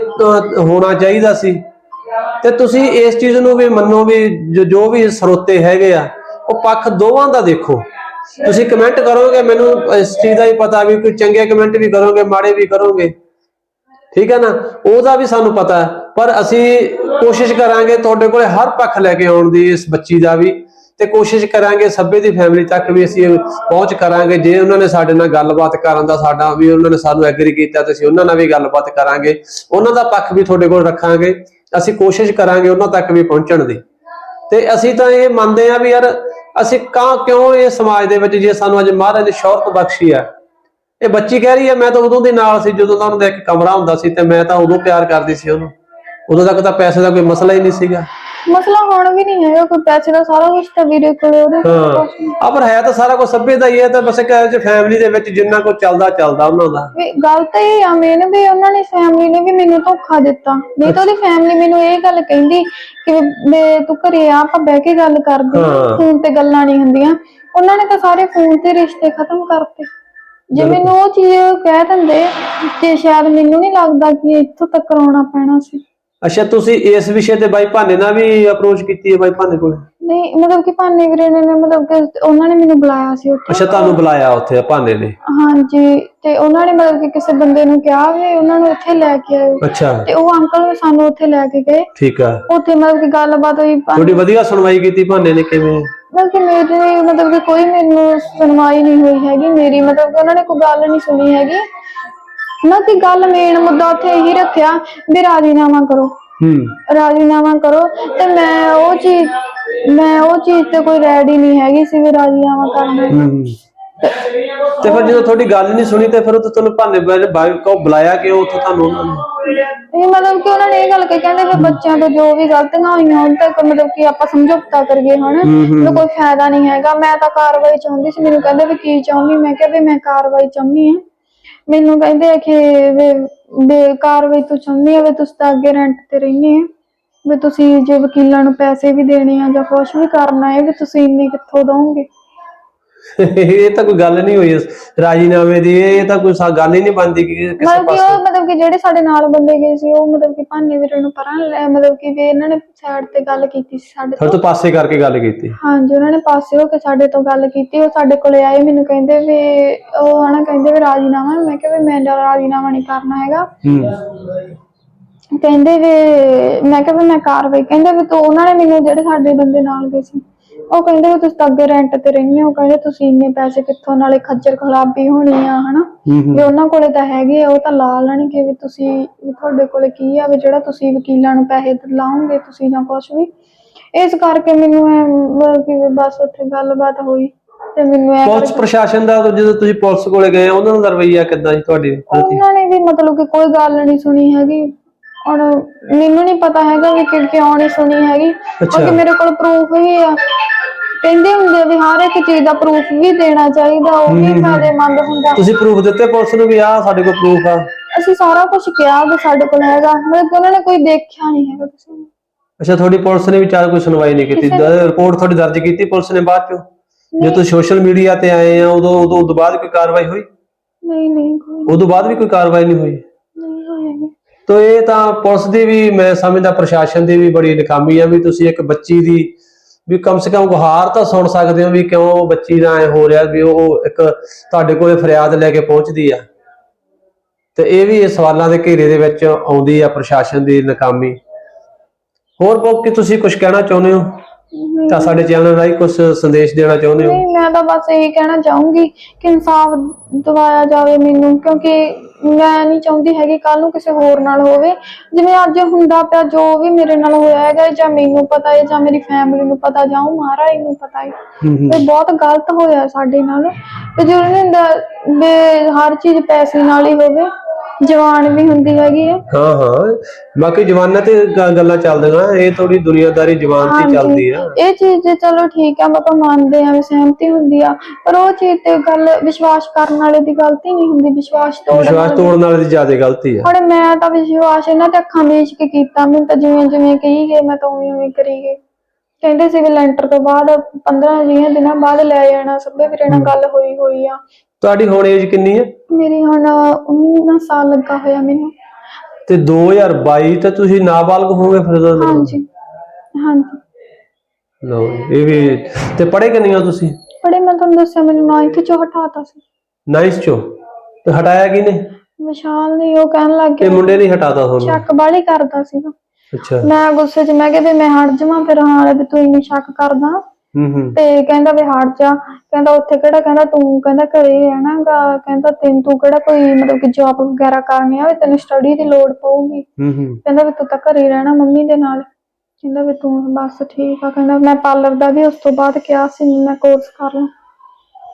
ਹੋਣਾ ਚਾਹੀਦਾ ਸੀ। ਤੇ ਤੁਸੀਂ ਇਸ ਚੀਜ਼ ਨੂੰ ਵੀ ਮੰਨੋ ਵੀ ਜੋ- ਵੀ ਸਰੋਤੇ ਹੈਗੇ ਆ, ਉਹ ਪੱਖ ਦੋਵਾਂ ਦਾ ਦੇਖੋ। ਤੁਸੀਂ ਕਮੈਂਟ ਕਰੋਗੇ, ਮੈਨੂੰ ਇਸ ਚੀਜ਼ ਦਾ ਹੀ ਪਤਾ ਵੀ ਕੋਈ ਚੰਗੇ ਕਮੈਂਟ ਵੀ ਕਰੋਗੇ, ਮਾੜੇ ਵੀ ਕਰੋਗੇ। ਠੀਕ ਹੈ ਨਾ? ਉਹਦਾ ਵੀ ਸਾਨੂੰ ਪਤਾ ਪਰ ਅਸੀਂ ਕੋਸ਼ਿਸ਼ ਕਰਾਂਗੇ ਤੁਹਾਡੇ ਕੋਲੇ ਹਰ ਪੱਖ ਲੈ ਕੇ ਆਉਣ ਦੀ, ਇਸ ਬੱਚੀ ਦਾ ਵੀ। ਤੇ ਕੋਸ਼ਿਸ਼ ਕਰਾਂਗੇ ਸਭੇ ਦੀ ਫੈਮਿਲੀ ਤੱਕ ਵੀ ਅਸੀਂ ਪਹੁੰਚ ਕਰਾਂਗੇ। ਜੇ ਉਹਨਾਂ ਨੇ ਸਾਡੇ ਨਾਲ ਗੱਲਬਾਤ ਕਰਨ ਦਾ ਸਾਡਾ ਵੀ ਉਹਨਾਂ ਨੇ ਸਾਨੂੰ ਐਗਰੀ ਕੀਤਾ ਤੇ ਅਸੀਂ ਉਹਨਾਂ ਨਾਲ ਵੀ ਗੱਲਬਾਤ ਕਰਾਂਗੇ। ਉਹਨਾਂ ਦਾ ਪੱਖ ਵੀ ਤੁਹਾਡੇ ਕੋਲ ਰੱਖਾਂਗੇ। ਅਸੀਂ ਕੋਸ਼ਿਸ਼ ਕਰਾਂਗੇ ਉਹਨਾਂ ਤੱਕ ਵੀ ਪਹੁੰਚਣ ਦੀ। ਤੇ ਅਸੀਂ ਤਾਂ ਇਹ ਮੰਨਦੇ ਆ ਵੀ ਯਾਰ ਅਸੀਂ ਕਾਂ ਕਿਉਂ ਇਹ ਸਮਾਜ ਦੇ ਵਿੱਚ ਜੇ ਸਾਨੂੰ ਅੱਜ ਮਹਾਰਾਜ ਨੇ ਸ਼ੌਹਰਤ ਬਖਸ਼ੀ ਆ? ਇਹ ਬੱਚੀ ਕਹਿ ਰਹੀ ਹੈ, ਮੈਂ ਤਾਂ ਉਦੋਂ ਦੇ ਨਾਲ ਸੀ ਜਦੋਂ ਦਾ ਉਹਨਾਂ ਦਾ ਇੱਕ ਕਮਰਾ ਹੁੰਦਾ ਸੀ ਤੇ ਮੈਂ ਤਾਂ ਉਦੋਂ ਪਿਆਰ ਕਰਦੀ ਸੀ ਉਹਨੂੰ। ਉਦੋਂ ਤੱਕ ਤਾਂ ਪੈਸੇ ਦਾ ਕੋਈ ਮਸਲਾ ਹੀ ਨਹੀਂ ਸੀਗਾ। ਮਸਲਾ ਹੁਣ ਵੀ ਨਹੀਂ ਹੈਗਾ ਕੋਈ ਪੈਸੇ ਦਾ ਸਾਰਾ ਕੁਝ ਤਾਂ ਵੀਰੇ ਕੋਲ ਉਹਦੇ ਕੋਲ ਹਾਂ। ਕੁਛ ਨਹੀਂ। ਆ ਪਰ ਹੈ ਤਾਂ ਸਾਰਾ ਕੁਝ ਸੱਭੇ ਦਾ ਹੀ ਹੈ ਤਾਂ ਬਸ ਇੱਕ ਚ ਫੈਮਿਲੀ ਦੇ ਵਿੱਚ ਜਿੰਨਾ ਕੁ ਚੱਲਦਾ ਚੱਲਦਾ ਉਹਨਾਂ ਦਾ। ਵੀ ਗੱਲ ਤਾਂ ਇਹ ਆ ਮੇਨ ਵੀ ਉਹਨਾਂ ਨੇ ਫੈਮਿਲੀ ਨੇ ਵੀ ਮੈਨੂੰ ਧੋਖਾ ਦਿੱਤਾ। ਨਹੀਂ ਤਾਂ ਉਹਦੀ ਫੈਮਿਲੀ ਮੈਨੂੰ ਇਹ ਗੱਲ ਕਹਿੰਦੀ ਕਿ ਵੀ ਵੀ ਤੂੰ ਘਰੇ ਆ ਆਪਾਂ ਬਹਿ ਕੇ ਗੱਲ ਕਰਦੇ ਹਾਂ। ਫੋਨ ਤੇ ਗੱਲਾਂ ਨਹੀਂ ਹੁੰਦੀਆਂ। ਉਹਨਾਂ ਨੇ ਤਾਂ ਸਾਰੇ ਫੋਨ ਤੇ ਰਿਸ਼ਤੇ ਖਤਮ ਕਰਤੇ। ਜੇ ਮੈਨੂੰ ਉਹ ਚੀਜ਼ ਕਹਿ ਦਿੰਦੇ ਤੇ ਸ਼ਾਇਦ ਮੈਨੂੰ ਨਹੀਂ ਲੱਗਦਾ ਕਿ ਇੱਥੋਂ ਤੱਕ ਆਉਣਾ ਪੈਣਾ ਸੀ। ਅੱਛਾ ਤੁਸੀਂ ਇਸ ਵਿਸ਼ੇ ਤੇ ਬਾਈ ਭਾਨੇ ਨਾਲ ਵੀ ਅਪਰੋਚ ਕੀਤੀ ਹੈ ਬਾਈ ਭਾਨੇ ਕੋਲ? ਨਹੀਂ ਮਤਲਬ ਕਿ ਭਾਨੇ ਵੀਰੇ ਨੇ ਮਤਲਬ ਕਿ ਉਹਨਾਂ ਨੇ ਮੈਨੂੰ ਬੁਲਾਇਆ ਸੀ ਉੱਥੇ। ਅੱਛਾ ਤੁਹਾਨੂੰ ਬੁਲਾਇਆ ਉੱਥੇ ਭਾਨੇ ਨੇ? ਹਾਂਜੀ ਤੇ ਉਹਨਾਂ ਨੇ ਮਤਲਬ ਕਿ ਕਿਸੇ ਬੰਦੇ ਨੂੰ ਕਿਹਾ ਵੀ ਉਹਨਾਂ ਨੂੰ ਇੱਥੇ ਲੈ ਕੇ ਆਇਓ। ਅੱਛਾ। ਤੇ ਉਹ ਅੰਕਲ ਵੀ ਸਾਨੂੰ ਉੱਥੇ ਲੈ ਕੇ ਗਏ। ਠੀਕ ਆ। ਉੱਥੇ ਮਤਲਬ ਕਿ ਗੱਲਬਾਤ ਹੋਈ। ਤੁਹਾਡੀ ਵਧੀਆ ਸੁਣਵਾਈ ਕੀਤੀ ਭਾਨੇ ਨੇ ਕਿਵੇਂ? ਮਤਲਬ ਕਿ ਮੇਰੇ ਮਤਲਬ ਕਿ ਕੋਈ ਮੈਨੂੰ ਸੁਣਵਾਈ ਨਹੀਂ ਹੋਈ ਹੈਗੀ। ਮੇਰੀ ਮਤਲਬ ਕਿ ਉਹਨਾਂ ਨੇ ਕੋਈ ਗੱਲ ਨਹੀਂ ਸੁਣੀ ਹੈਗੀ। ਨਾ ਕਿ ਗੱਲ ਮੇਨ ਮੁੱਦਾ ਉੱਥੇ ਇਹੀ ਰੱਖਿਆ ਵੀ ਰਾਜੀਨਾਮਾ ਕਰੋ। ਹੂੰ। ਰਾਜੀਨਾਮਾ ਕਰੋ ਤੇ ਮੈਂ ਉਹ ਚੀਜ਼ ਮੈਂ ਉਹ ਚੀਜ਼ ਤੇ ਕੋਈ ਰੈਡੀ ਨਹੀਂ ਹੈਗੀ ਸੀ ਵੀ ਰਾਜੀਨਾਮਾ ਕਰਨਾ ਹੂੰ। ਤੇ ਫਿਰ ਜਦੋਂ ਤੁਹਾਡੀ ਗੱਲ ਨਹੀਂ ਸੁਣੀ ਤੇ ਫਿਰ ਉਹ ਤੁਹਾਨੂੰ ਭਾਨੇ ਬਾਰੇ ਬਾਈ ਕੋ ਬੁਲਾਇਆ ਕਿ ਉੱਥੇ ਤੁਹਾਨੂੰ ਉਹਨਾਂ ਨੇ? ਇਹ ਮਤਲਬ ਕਿ ਉਹਨਾਂ ਨੇ ਇਹ ਗੱਲ ਕਹੀ ਕਹਿੰਦੇ ਵੀ ਬੱਚਿਆਂ ਤੋਂ ਜੋ ਵੀ ਗਲਤੀਆਂ ਹੋਈਆਂ ਉਹਨਾਂ ਤੱਕ ਮਤਲਬ ਕਿ ਆਪਾਂ ਸਮਝੌਤਾ ਕਰੀਏ ਹੁਣ ਵੀ ਕੋਈ ਫਾਇਦਾ ਨਹੀਂ ਹੈਗਾ। ਮੈਂ ਤਾਂ ਕਾਰਵਾਈ ਚਾਹੁੰਦੀ ਸੀ ਮੈਨੂੰ ਕਹਿੰਦੇ ਵੀ ਕੀ ਚਾਹੁੰਦੀ ਮੈਂ ਕਿਹਾ ਵੀ ਮੈਂ ਕਾਰਵਾਈ ਚਾਹੁੰਦੀ ਹਾਂ। ਮੈਨੂੰ ਕਹਿੰਦੇ ਆ ਕਿ ਵੀ ਵੀ ਕਾਰਵਾਈ ਤੂੰ ਚਾਹੁੰਦੀ ਆ, ਵੀ ਤੁਸੀਂ ਤਾਂ ਅੱਗੇ ਰੈਂਟ ਤੇ ਰਹਿੰਦੇ ਆ। ਵੀ ਤੁਸੀਂ ਜੇ ਵਕੀਲਾਂ ਨੂੰ ਪੈਸੇ ਵੀ ਦੇਣੇ ਆ ਜਾਂ ਕੁਝ ਵੀ ਕਰਨਾ ਹੈ ਵੀ ਤੁਸੀਂ ਇੰਨੇ ਕਿੱਥੋਂ ਦੋਗੇ ਇਹ ਤਾਂ ਕੋਈ ਗੱਲ ਨਹੀਂ ਹੋਈ ਇਸ ਰਾਜੀਨਾਮੇ ਦੀ ਇਹ ਤਾਂ ਕੋਈ ਸਾ- ਗੱਲ ਹੀ ਨਹੀਂ ਬਣਦੀ ਕਿ ਕਿਸੇ ਮਤਲਬ ਕਿ ਪਾਸੇ। ਉਹ ਮਤਲਬ ਕਿ ਜਿਹੜੇ ਸਾਡੇ ਨਾਲ ਬੰਦੇ ਗਏ ਸੀ ਉਹ ਮਤਲਬ ਕਿ ਭਾਨੇ ਵੀਰੇ ਨੂੰ ਪਰਾਂ ਲੈ ਮਤਲਬ ਕਿ ਵੀ ਇਹਨਾਂ ਨੇ ਸਾਈਡ ਤੇ ਗੱਲ ਕੀਤੀ ਸੀ ਸਾਡੇ ਫਿਰ ਤੋਂ। ਤੋਂ ਪਾਸੇ ਕਰਕੇ ਗੱਲ ਕੀਤੀ। ਹਾਂਜੀ ਉਹਨਾਂ ਨੇ ਪਾਸੇ ਹੋ ਕੇ ਸਾਡੇ ਤੋਂ ਗੱਲ ਕੀਤੀ ਉਹ ਸਾਡੇ ਕੋਲੇ ਆਏ ਮੈਨੂੰ ਕਹਿੰਦੇ ਵੀ ਉਹ ਹਨਾ ਕਹਿੰਦੇ ਵੀ ਰਾਜੀਨਾਮਾ ਮੈਂ ਕਿਹਾ ਵੀ ਮੈਂ ਰਾ- ਰਾਜੀਨਾਮਾ ਨਹੀਂ ਕਰਨਾ ਹੈਗਾ। ਹੂੰ। ਕਹਿੰਦੇ ਵੀ ਮੈਂ ਕਿਹਾ ਵੀ ਮੈਂ ਕਾਰਵਾਈ ਕਹਿੰਦੇ ਵੀ ਤੂੰ ਉਹਨਾਂ ਨੇ ਮੈਨੂੰ ਜਿਹੜੇ ਸਾਡੇ ਬੰਦੇ ਨਾਲ ਗਏ ਸੀ ਉਹ ਕਹਿੰਦੇ ਵੀ ਤੁਸੀਂ ਤਾਂ ਅੱਗੇ ਰੈਂਟ ਤੇ ਰਹਿੰਦੇ ਹੋ ਕਹਿੰਦੇ ਤੁਸੀਂ ਇੰਨੇ ਪੈਸੇ ਕਿੱਥੋਂ ਨਾਲੇ ਖੱਜਲ ਖਰਾਬੀ ਹੋਣੀ ਆ ਹਨਾ? ਹੂੰ ਉਹਨਾਂ ਕੋਲੇ ਤਾਂ ਹੈਗੇ ਆ ਉਹ ਤਾਂ ਲਾ ਲੈਣਗੇ ਵੀ ਤੁਸੀਂ ਵੀ ਤੁਹਾਡੇ ਕੋਲੇ ਕੀ ਆ ਵੀ ਜਿਹੜਾ ਤੁਸੀਂ ਵਕੀਲਾਂ ਨੂੰ ਪੈਸੇ ਲਾਓਗੇ ਤੁਸੀਂ ਜਾਂ ਕੁਝ ਵੀ। ਇਸ ਕਰਕੇ ਮੈਨੂੰ ਐ ਮਤਲਬ ਕਿ ਵੀ ਬਸ ਉੱਥੇ ਗੱਲਬਾਤ ਹੋਈ ਤੇ ਮੈਨੂੰ ਐ ਪੁਲਿਸ ਪ੍ਰਸ਼ਾਸਨ ਦਾ ਜਦੋਂ ਤੁਸੀਂ ਪੁਲਿਸ ਕੋਲੇ ਗਏ ਉਹਨਾਂ ਦਾ ਰਵੱਈਆ ਕਿੱਦਾਂ ਸੀ ਤੁਹਾਡੇ ਪ੍ਰਤੀ? ਉਹਨਾਂ ਨੇ ਵੀ ਮਤਲਬ ਕਿ ਕੋਈ ਗੱਲ ਨਹੀਂ ਸੁਣੀ ਹੈਗੀ। ਹੁਣ ਮੈਨੂੰ ਨਹੀਂ ਪਤਾ ਹੈਗਾ ਵੀ ਕਿ ਕਿਉਂ ਨਹੀਂ ਸੁਣੀ ਹੈਗੀ। ਕਿਉਂਕਿ ਮੇਰੇ ਕੋਲ ਪ੍ਰੂਫ ਵੀ ਆ। ਕਹਿੰਦੇ ਹੁੰਦੇ ਆ ਵੀ ਹਰ ਇੱਕ ਚੀਜ਼ ਦਾ ਪ੍ਰੂਫ ਵੀ ਦੇਣਾ ਚਾਹੀਦਾ ਉਹ ਵੀ ਫਾਇਦੇਮੰਦ ਹੁੰਦਾ। ਤੁਸੀਂ ਪ੍ਰੂਫ ਦਿੱਤੇ ਪੁਲਿਸ ਨੂੰ ਵੀ ਆਹ ਸਾਡੇ ਕੋਲ ਪ੍ਰੂਫ ਆ। ਅਸੀਂ ਸਾਰਾ ਕੁਝ ਕਿਹਾ ਵੀ ਸਾਡੇ ਕੋਲ ਹੈਗਾ। ਮਤਲਬ ਉਹਨਾਂ ਨੇ ਕੋਈ ਦੇਖਿਆ ਨਹੀਂ ਹੈਗਾ ਨੇ। ਅੱਛਾ ਤੁਹਾਡੀ ਪੁਲਿਸ ਨੇ ਵੀ ਚਾਰ ਕੋਈ ਸੁਣਵਾਈ ਨਹੀਂ ਕੀਤੀ। ਰਿਪੋਰਟ ਤੁਹਾਡੀ ਦਰਜ ਕੀਤੀ ਪੁਲਿਸ ਨੇ ਬਾਅਦ ਚੋਂ? ਜੇ ਤੁਸੀਂ ਸੋਸ਼ਲ ਮੀਡੀਆ ਤੇ ਆਏ ਆ ਉਦੋਂ ਉਦੋਂ ਬਾਅਦ ਕੋਈ ਕਾਰਵਾਈ ਹੋਈ? ਨਹੀਂ ਨਹੀਂ ਕੋਈ ਉਦੋਂ ਬਾਅਦ ਵੀ ਕੋਈ ਕਾਰਵਾਈ ਨਹੀਂ ਹੋਈ? ਤੋ ਇਹ ਤਾਂ ਪੁਲਿਸ ਦੀ ਵੀ, ਮੈਂ ਸਮਝਦਾ ਪ੍ਰਸ਼ਾਸਨ ਦੀ ਵੀ ਬੜੀ ਨਕਾਮੀ ਆ ਵੀ ਤੁਸੀਂ ਇੱਕ ਬੱਚੀ ਦੀ ਵੀ ਕਮ ਸੇ ਕਮ ਗੁਹਾਰ ਤਾਂ ਸੁਣ ਸਕਦੇ ਹੋ ਵੀ ਕਿਉਂ ਉਹ ਬੱਚੀ ਦਾ ਐ ਹੋ ਰਿਹਾ ਵੀ ਉਹ ਇੱਕ ਤੁਹਾਡੇ ਕੋਲੇ ਫਰਿਆਦ ਲੈ ਕੇ ਪਹੁੰਚਦੀ ਆ। ਤੇ ਇਹ ਵੀ ਇਹ ਸਵਾਲਾਂ ਦੇ ਘੇਰੇ ਦੇ ਵਿੱਚ ਆਉਂਦੀ ਆ ਪ੍ਰਸ਼ਾਸਨ ਦੀ ਨਕਾਮੀ। ਹੋਰ ਬਹੁਤ ਕਿ ਤੁਸੀਂ ਕੁਝ ਕਹਿਣਾ ਚਾਹੁੰਦੇ ਹੋ? ਤਾਂ ਸਾਡੇ ਚੈਨਲ ਰਾਹੀਂ ਕੁਝ ਸੰਦੇਸ਼ ਦੇਣਾ ਚਾਹੁੰਦੇ ਹੋ? ਨਹੀਂ ਮੈਂ ਤਾਂ ਬਸ ਇਹੀ ਕਹਿਣਾ ਚਾਹੂੰਗੀ ਕਿ ਇਨਸਾਫ ਦਿਵਾਇਆ ਜਾਵੇ ਮੈਨੂੰ ਕਿਉਂਕਿ ਮੈਂ ਨਹੀਂ ਚਾਹੁੰਦੀ ਹੈਗੀ ਕੱਲ ਨੂੰ ਕਿਸੇ ਹੋਰ ਨਾਲ ਹੋਵੇ। ਜਿਵੇਂ ਅੱਜ ਹੁੰਦਾ ਪਿਆ ਜੋ ਵੀ ਮੇਰੇ ਨਾਲ ਹੋਇਆ ਹੈਗਾ ਜਾਂ ਮੈਨੂੰ ਪਤਾ ਹੈ ਜਾਂ ਮੇਰੀ ਫੈਮਿਲੀ ਨੂੰ ਪਤਾ ਜਾਂ ਉਹ ਮਹਾਰਾਜ ਨੂੰ ਪਤਾ ਹੈ। ਇਹ ਬਹੁਤ ਗਲਤ ਹੋਇਆ ਸਾਡੇ ਨਾਲ। ਤੇ ਨਹੀਂ ਹੁੰਦਾ ਵੀ ਹਰ ਚੀਜ਼ ਪੈਸੇ ਨਾਲ ਹੀ ਹੋਵੇ। ਜਵਾਨ ਵੀ ਹੁੰਦੀ ਹੈਗੀ ਹੈ। ਹਾਂ ਹਾਂ। ਬਾਕੀ ਜਵਾਨਾਂ ਤੇ ਗ- ਗੱਲਾਂ ਚੱਲਦੀਆਂ ਇਹ ਥੋੜੀ ਦੁਨੀਆਦਾਰੀ ਜਵਾਨ ਤੇ ਚੱਲਦੀ ਆ। ਇਹ ਚੀਜ਼ ਤੇ ਚਲੋ ਠੀਕ ਆ ਆਪਾਂ ਮੰਨਦੇ ਆ ਵੀ ਸਹਿਮਤੀ ਹੁੰਦੀ ਆ ਪਰ ਉਹ ਚੀਜ਼ ਤੇ ਗੱਲ ਵਿਸ਼ਵਾਸ ਕਰਨ ਵਾਲੇ ਦੀ ਗਲਤੀ ਨਹੀਂ ਹੁੰਦੀ ਵਿਸ਼ਵਾਸ ਤੋੜਨ ਵਿਸ਼ਵਾਸ ਵਾਲੇ ਤੋੜਨ ਵਾਲੇ ਦੀ ਜ਼ਿਆਦਾ ਗਲਤੀ ਆ। ਹੁਣ ਮੈਂ ਤਾਂ ਵਿਸ਼ਵਾਸ ਇਹਨਾਂ ਤੇ ਅੱਖਾਂ ਮੀਚ ਕੇ ਕੀਤਾ ਮੈਨੂੰ ਤਾਂ ਜਿਵੇਂ ਜਿਵੇਂ ਕਹੀ ਗਏ ਮੈਂ ਤਾਂ ਉਵੇਂ ਉਵੇਂ ਕਰੀ ਗਈ ਕਹਿੰਦੇ ਸੀ ਵੀ ਲੈਂਟਰ ਤੋਂ ਬਾਅਦ 15 20 ਦਿਨਾਂ ਬਾਅਦ ਲੈ ਜਾਣਾ ਸਭੇ ਵੀਰੇ ਨਾਲ ਗੱਲ ਹੋਈ ਹੋਈ ਆ। ਤੁਹਾਡੀ ਹੁਣ ਏਜ ਕਿੰਨੀ ਹੈ ਮੇਰੀ ਹੁਣ 19 ਸਾਲ ਲੱਗਾ ਹੋਇਆ ਮੈਨੂੰ। ਤੇ 2022 ਤੇ ਤੁਸੀਂ ਨਾਬਾਲਗ ਹੋਗੇ ਫਿਰ ਉਹਦਾ ਹਾਂਜੀ ਹਾਂਜੀ। ਲਓ ਇਹ ਵੀ ਤੇ ਪੜ੍ਹੇ ਕਿੰਨੀ ਹੋ ਤੁਸੀਂ? ਕੱਪੜੇ ਮੈਂ ਤੁਹਾਨੂੰ ਦੱਸਿਆ ਮੈਨੂੰ 9th ਚੋਂ ਹਟਾਤਾ ਸੀ। ਨਾਈਸ ਚੋ? ਤੇ ਹਟਾਇਆ ਕਿਨੇ ਵਿਸ਼ਾਲ ਨੇ ਉਹ ਕਹਿਣ ਲੱਗ ਤੇ ਗਿਆ ਮੁੰਡੇ ਨੇ ਹਟਾਤਾ ਤੁਹਾਨੂੰ। ਸ਼ੱਕ ਬਾਲੀ ਕਰਦਾ ਸੀਗਾ। ਅੱਛਾ। ਮੈਂ ਗੁੱਸੇ 'ਚ ਮੈਂ ਕਿਹਾ ਵੀ ਮੈਂ ਹਟ ਜਾਵਾਂ ਫਿਰ ਹਾਂ ਵੀ ਤੂੰ ਇੰਨੀ ਸ਼ੱਕ ਕਰਦਾ। ਹੂੰ ਹੂੰ। ਤੇ ਕਹਿੰਦਾ ਵੀ ਹਟ ਜਾ। ਕਹਿੰਦਾ ਉੱਥੇ ਕਿਹੜਾ ਕਹਿੰਦਾ ਤੂੰ ਕਹਿੰਦਾ ਘਰੇ ਰਹਿਣਾਗਾ ਕਹਿੰਦਾ ਤੈਨੂੰ ਤੂੰ ਕਿਹੜਾ ਕੋਈ ਮਤਲਬ ਕਿ ਜੌਬ ਵਗੈਰਾ ਕਰਨੀ ਆ ਵੀ ਤੈਨੂੰ ਸਟੱਡੀ ਦੀ ਲੋੜ ਪਊਗੀ। ਹੂੰ ਹੂੰ। ਕਹਿੰਦਾ ਵੀ ਤੂੰ ਤਾਂ ਘਰੇ ਰਹਿਣਾ ਮੰਮੀ ਦੇ ਨਾਲ। ਕਹਿੰਦਾ ਵੀ ਤੂੰ ਬਸ ਠੀਕ ਆ। ਕਹਿੰਦਾ ਮੈਂ ਪਾਰਲਰ ਦਾ ਵੀ ਉਸ ਤੋਂ ਬਾਅਦ ਕਿਹਾ ਸੀ ਮੈਂ ਕੋਰਸ ਕਰ ਲਾਂ।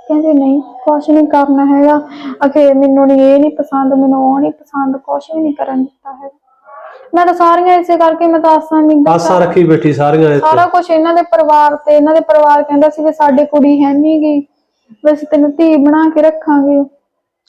ਕਹਿੰਦੇ ਨਹੀਂ ਕੁਛ ਨਹੀਂ ਕਰਨਾ ਹੈਗਾ। ਅਖੇ ਮੈਨੂੰ ਨਹੀਂ ਇਹ ਨਹੀਂ ਪਸੰਦ ਮੈਨੂੰ ਉਹ ਨਹੀਂ ਪਸੰਦ ਕੁਛ ਵੀ ਨਹੀਂ ਕਰਨ ਦਿੱਤਾ ਹੈਗਾ। ਮੈਂ ਤਾਂ ਸਾਰੀਆਂ ਇਸੇ ਕਰਕੇ ਮੈਂ ਤਾਂ ਆਸਾਂ ਨਹੀਂ ਆਸਾਂ ਰੱਖੀ ਬੈਠੀ ਸਾਰੀਆਂ ਇੱਥੇ। ਸਾਰਾ ਕੁਝ ਇਹਨਾਂ ਦੇ ਪਰਿਵਾਰ ਤੇ ਇਹਨਾਂ ਦੇ ਪਰਿਵਾਰ ਕਹਿੰਦਾ ਸੀ ਵੀ ਸਾਡੇ ਕੁੜੀ ਹੈ ਨੀ ਗੀ। ਵੈਸੇ ਤੈਨੂੰ ਧੀ ਬਣਾ ਕੇ ਰੱਖਾਂਗੇ।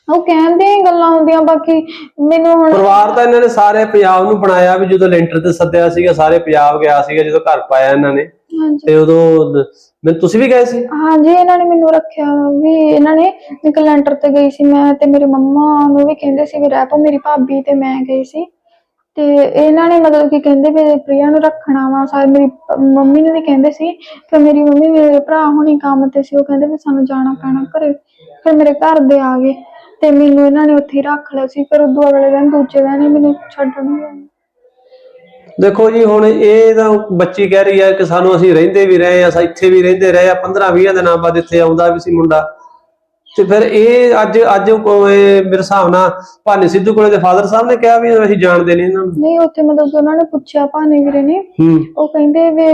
ਉਹ ਕਹਿੰਦੇ ਹੀ ਗੱਲਾਂ ਹੁੰਦੀਆਂ ਬਾਕੀ ਮੈਨੂੰ ਹੁਣ ਪਰਿਵਾਰ ਤਾਂ ਇਹਨਾਂ ਨੇ ਸਾਰੇ ਪੰਜਾਬ ਨੂੰ ਬਣਾਇਆ ਵੀ ਜਦੋਂ ਲੈਂਟਰ ਤੇ ਸੱਦਿਆ ਸੀਗਾ ਸਾਰੇ ਪੰਜਾਬ ਗਿਆ ਸੀਗਾ ਜਦੋਂ ਘਰ ਪਾਇਆ ਇਹਨਾਂ ਨੇ। ਹਾਂਜੀ। ਤੇ ਉਦੋਂ ਮੈਂ ਤੁਸੀਂ ਵੀ ਗਏ ਸੀ? ਹਾਂਜੀ ਇਹਨਾਂ ਨੇ ਮੈਨੂੰ ਰੱਖਿਆ ਵੀ ਇਹਨਾਂ ਨੇ ਇੱਕ ਲੈਂਟਰ ਤੇ ਗਈ ਸੀ ਮੈਂ ਤੇ ਮੇਰੇ ਮੰਮਾ ਨੂੰ ਵੀ ਕਹਿੰਦੇ ਸੀ ਵੀ ਰਹਿ ਪਓ ਮੇਰੀ ਭਾਬੀ ਤੇ ਮੈਂ ਗਈ ਸੀ। ਤੇ ਇਹਨਾਂ ਨੇ ਮਤਲਬ ਕਿ ਕਹਿੰਦੇ ਵੀ ਪ੍ਰਿਆ ਨੂੰ ਰੱਖਣਾ ਵਾ ਸਾਰੇ ਮੇਰੀ ਪ- ਮੰਮੀ ਨੂੰ ਵੀ ਕਹਿੰਦੇ ਸੀ, ਫਿਰ ਮੇਰੀ ਮੰਮੀ ਮੇਰੇ ਭਰਾ ਹੁਣੀ ਕੰਮ ਤੇ ਸੀ, ਉਹ ਕਹਿੰਦੇ ਵੀ ਸਾਨੂੰ ਜਾਣਾ ਪੈਣਾ ਘਰੇ, ਫਿਰ ਮੇਰੇ ਘਰ ਦੇ ਆ ਗਏ ਤੇ ਮੈਨੂੰ ਇਹਨਾਂ ਨੇ ਉੱਥੇ ਹੀ ਰੱਖ ਲਿਆ ਸੀ, ਫਿਰ ਉਦੋਂ ਅਗਲੇ ਦਿਨ ਦੂਜੇ ਦਿਨ ਹੀ ਮੈਨੂੰ ਛੱਡਣ ਗਏ ਦੇਖੋ ਜੀ, ਹੁਣ ਇਹ ਤਾਂ ਬੱਚੀ ਕਹਿ ਰਹੀ ਹੈ ਕਿ ਸਾਨੂੰ ਅਸੀਂ ਰਹਿੰਦੇ ਵੀ ਰਹੇ ਆ ਇੱਥੇ ਵੀ ਰਹਿੰਦੇ ਰਹੇ ਆ 15 20 ਦਿਨਾਂ ਬਾਅਦ ਇੱਥੇ ਆਉਂਦਾ ਵੀ ਸੀ ਮੁੰਡਾ। ਤੇ ਫਿਰ ਇਹ ਅੱਜ ਅੱਜ ਉਹ ਇਹ ਮੇਰੇ ਹਿਸਾਬ ਨਾਲ ਭਾਨੀ ਸਿੱਧੂ ਕੋਲੇ ਦੇ ਫਾਦਰ ਸਾਹਿਬ ਨੇ ਕਿਹਾ ਵੀ ਅਸੀਂ ਜਾਣਦੇ ਨਹੀਂ ਇਹਨਾਂ ਨੂੰ। ਨਹੀਂ ਉੱਥੇ ਮਤਲਬ ਕਿ ਉਹਨਾਂ ਨੇ ਪੁੱਛਿਆ ਭਾਨੇ ਵੀਰੇ ਨੇ। ਹੂੰ। ਉਹ ਕਹਿੰਦੇ ਵੀ